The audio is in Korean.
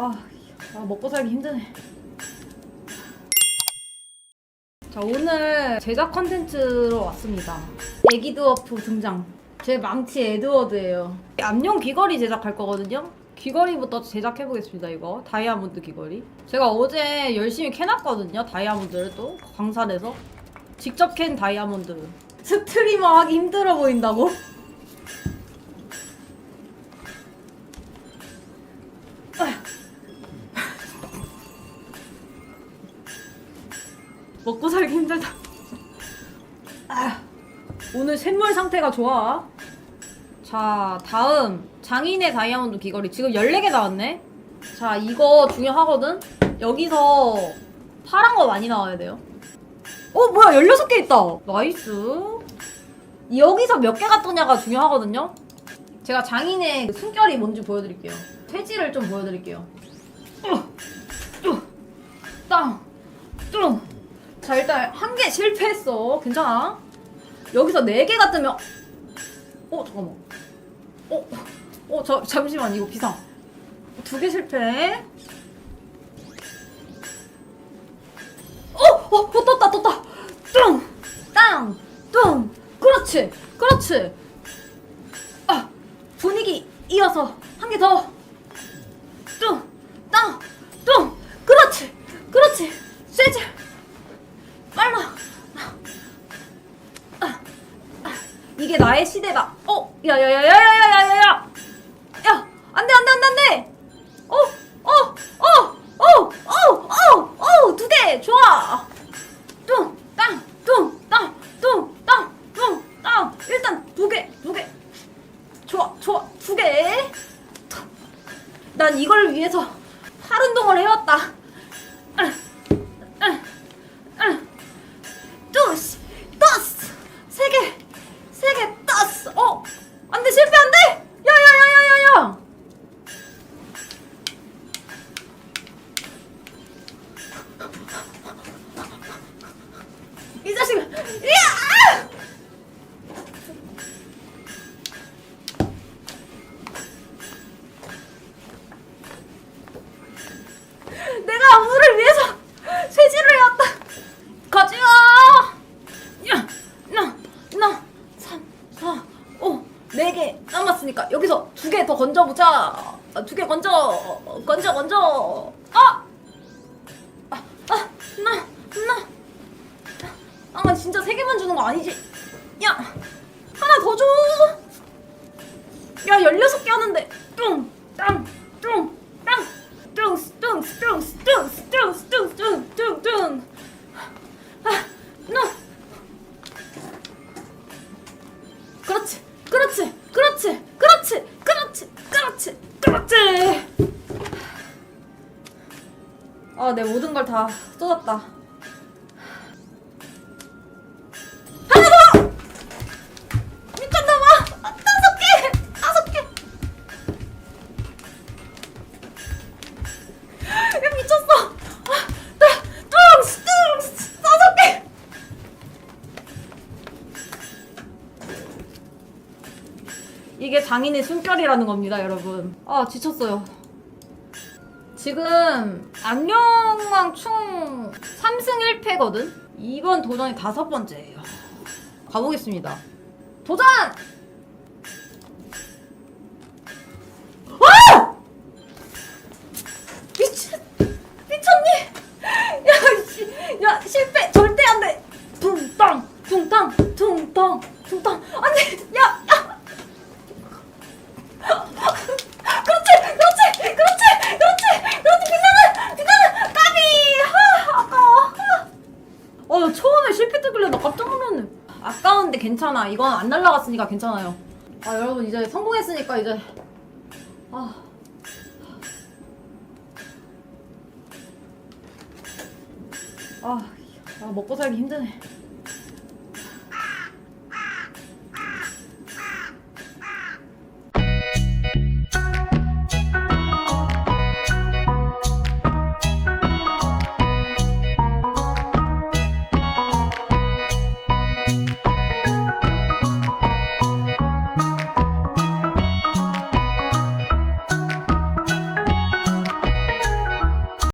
아, 아 먹고 살기 힘드네. 자 오늘 제작 컨텐츠로 왔습니다. 에기드워프 등장. 제 망치 에드워드예요. 암용 귀걸이 제작할 거거든요. 귀걸이부터 제작해 보겠습니다. 이거 다이아몬드 귀걸이. 제가 어제 열심히 캐놨거든요. 다이아몬드를 또 광산에서 직접 캔 다이아몬드. 스트리머 하기 힘들어 보인다고? 먹고 살기 힘들다. 아, 오늘 샘물 상태가 좋아. 자, 다음 장인의 다이아몬드 귀걸이 지금 14개 나왔네. 자, 이거 중요하거든. 여기서 파란 거 많이 나와야 돼요. 어, 뭐야? 16개 있다. 나이스. 여기서 몇 개가 뜨냐가 중요하거든요. 제가 장인의 그 숨결이 뭔지 보여드릴게요. 퇴지를 좀 보여드릴게요. 땅, 뚱. 자 일단 한 개 실패했어. 괜찮아. 여기서 네 개가 뜨면 어 잠깐만. 어, 어, 저 잠시만 이거 비상. 두 개 실패. 어, 어, 어 떴다 떴다. 뚱, 땅, 뚱. 그렇지, 그렇지. 아 분위기 이어서 한 개 더. 뚱, 땅, 뚱. 그렇지, 그렇지. 쇠질. 이게 나의 시대다. 어, 야야야야야야야야야. 야, 안돼 안돼 안돼 안돼. 어, 어, 어, 어, 어, 어, 어, 두 개, 좋아. 뚱, 땅, 뚱, 땅, 뚱, 땅, 뚱, 땅. 일단 두 개, 두 개. 좋아, 좋아, 두 개. 난 이걸 위해서 내가 우를 위해서 쇠질을 해왔다 가지마 야, 나, 나, 3, 4, 5, 4개 남았으니까 여기서 두 개 더 건져보자. 두 개 건져, 건져, 건져. 아! 아, 아, 나, 나. 아, 진짜 세 개만 주는 거 아니지? 야, 하나 더 줘. 야, 16개 하는데. 뚱, 땅, 뚱, 땅, 뚱, 뚱, 뚱, 뚱, 뚱, 뚱, 뚱, 뚱, 뚱. 아, 너. 그렇지, 그렇지, 그렇지, 그렇지, 그렇지, 그렇지, 그렇지. 아, 내 모든 걸 다 쏟았다. 이게 장인의 숨결이라는 겁니다, 여러분. 아, 지쳤어요. 지금 안녕왕 총 3승 1패거든? 이번 도전이 다섯 번째예요. 가보겠습니다. 도전! 괜찮아. 이건 안 날라갔으니까 괜찮아요. 아, 여러분 이제 성공했으니까 이제 아. 아, 아 먹고 살기 힘드네.